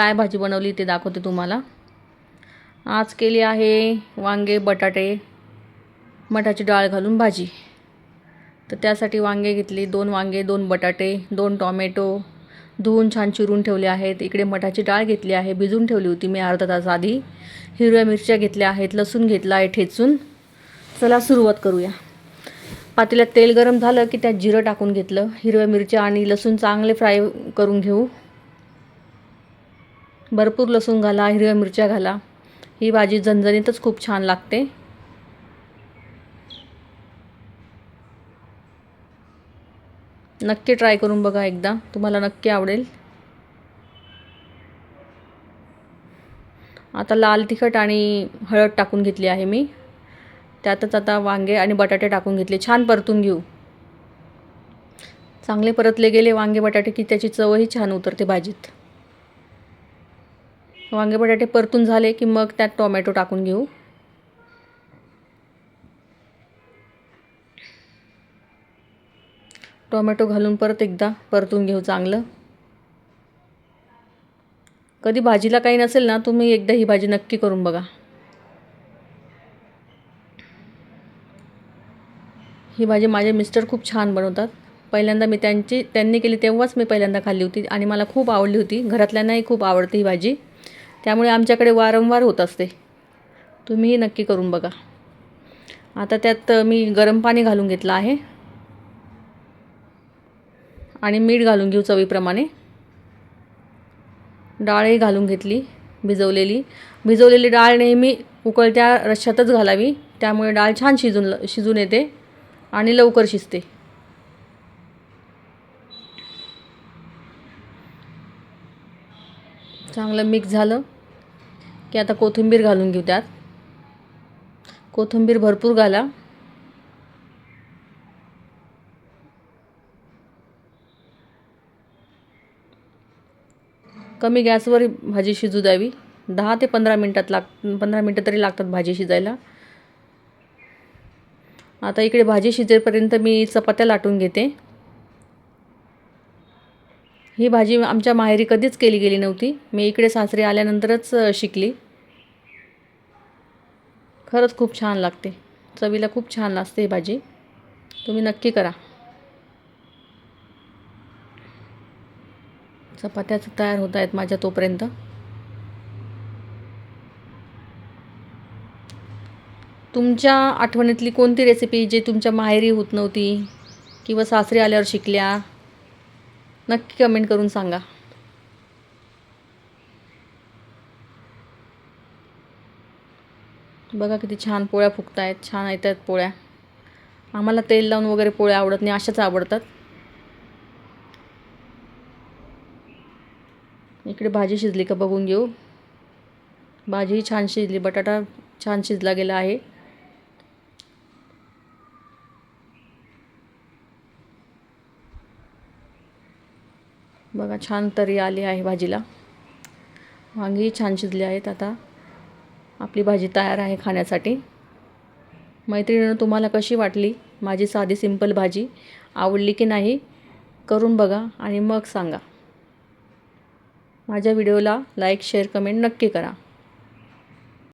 काय भाजी बनवली ते दाखवते तुम्हाला. आज केली आहे वांगे बटाटे मठाची डाळ घालून भाजी. तर त्यासाठी वांगे घेतली दोन वांगे दोन बटाटे दोन टॉमॅटो धुवून छान चिरून ठेवले आहेत. इकडे मठाची डाळ घेतली आहे भिजून ठेवली होती मी अर्धा तास आधी. हिरव्या मिरच्या घेतल्या आहेत लसूण घेतला आहे ठेचून. चला सुरुवात करूया. पातेल्यात तेल गरम झालं की त्यात जिरं टाकून घेतलं. हिरव्या मिरच्या आणि लसूण चांगले फ्राय करून घेऊ. भरपूर लसूण घाला हिरव्या मिरच्या घाला. ही भाजी झणझणीतच खूप छान लागते. नक्की ट्राय करून बघा एकदा. तुम्हाला नक्की आवडेल. आता लाल तिखट आणि हळद टाकून घेतली आहे मी. त्यातच आता वांगे आणि बटाटे टाकून घेतले. छान परतून घेऊ. चांगले परतले गेले वांगे बटाटे की त्याची चवही छान उतरते भाजीत. वांगे बटाटे परतून झाले की मग त्यात टोमॅटो टाकून घेऊ. टोमॅटो घालून परत एकदा परतून घेऊ चांगलं. कधी भाजीला काही नसेल ना तुम्ही एकदा ही भाजी नक्की करून बघा. ही भाजी माझे मिस्टर खूप छान बनवतात. पहिल्यांदा मी त्यांची त्यांनी केली तेव्हाच मी पहिल्यांदा खाल्ली होती आणि मला खूप आवडली होती. घरातल्यांनाही खूप आवडते ही भाजी. त्यामुळे आमच्याकडे वारंवार होत असते. तुम्हीही नक्की करून बघा. आता त्यात मी गरम पाणी घालून घेतलं आहे. आणि मीठ घालून घेऊ चवीप्रमाणे. डाळही घालून घेतली भिजवलेली. भिजवलेली डाळ नेहमी उकळत्या रश्श्यातच घालावी. त्यामुळे डाळ छान शिजून शिजून येते आणि लवकर शिजते. चांगलं मिक्स झालं की आता कोथिंबीर घालून घेऊ त्यात. कोथिंबीर भरपूर घाला. कमी गॅसवर भाजी शिजू द्यावी. दहा ते पंधरा मिनटात लाग पंधरा मिनटं तरी लागतात भाजी शिजायला. आता इकडे भाजी शिजेपर्यंत मी चपात्या लाटून घेते. ही भाजी आमच्या माहेरी कधीच केली गेली नव्हती. मी इकडे सासरी आल्यानंतरच शिकली. खरंच खूप छान लागते. चवीला खूप छान लागते ही भाजी. तुम्ही नक्की करा. चपात्याच तयार होत आहेत माझ्या तोपर्यंत. तुमच्या आठवणीतली कोणती रेसिपी जे तुमच्या माहेरी होत नव्हती किंवा सासरी आल्यावर शिकल्या? नक्की कमेंट करून सांगा. बघा किती छान पोळ्या फुगत आहेत छान येत आहेत पोळ्या. आम्हाला तेल लावून वगैरे पोळ्या आवडत नाही अशाच आवडतात. इकडे भाजी शिजली का बघून घेऊ. भाजीही छान शिजली बटाटा छान शिजला गेला आहे. बघा छान तरी आली आहे भाजीला. वांगीही छान शिजली आहेत आता. आपली भाजी तयार आहे खाण्यासाठी. मैत्रिणीनं तुम्हाला कशी वाटली माझी साधी सिंपल भाजी? आवडली की नाही? करून बघा आणि मग सांगा. माझ्या व्हिडिओला लाईक शेअर कमेंट नक्की करा.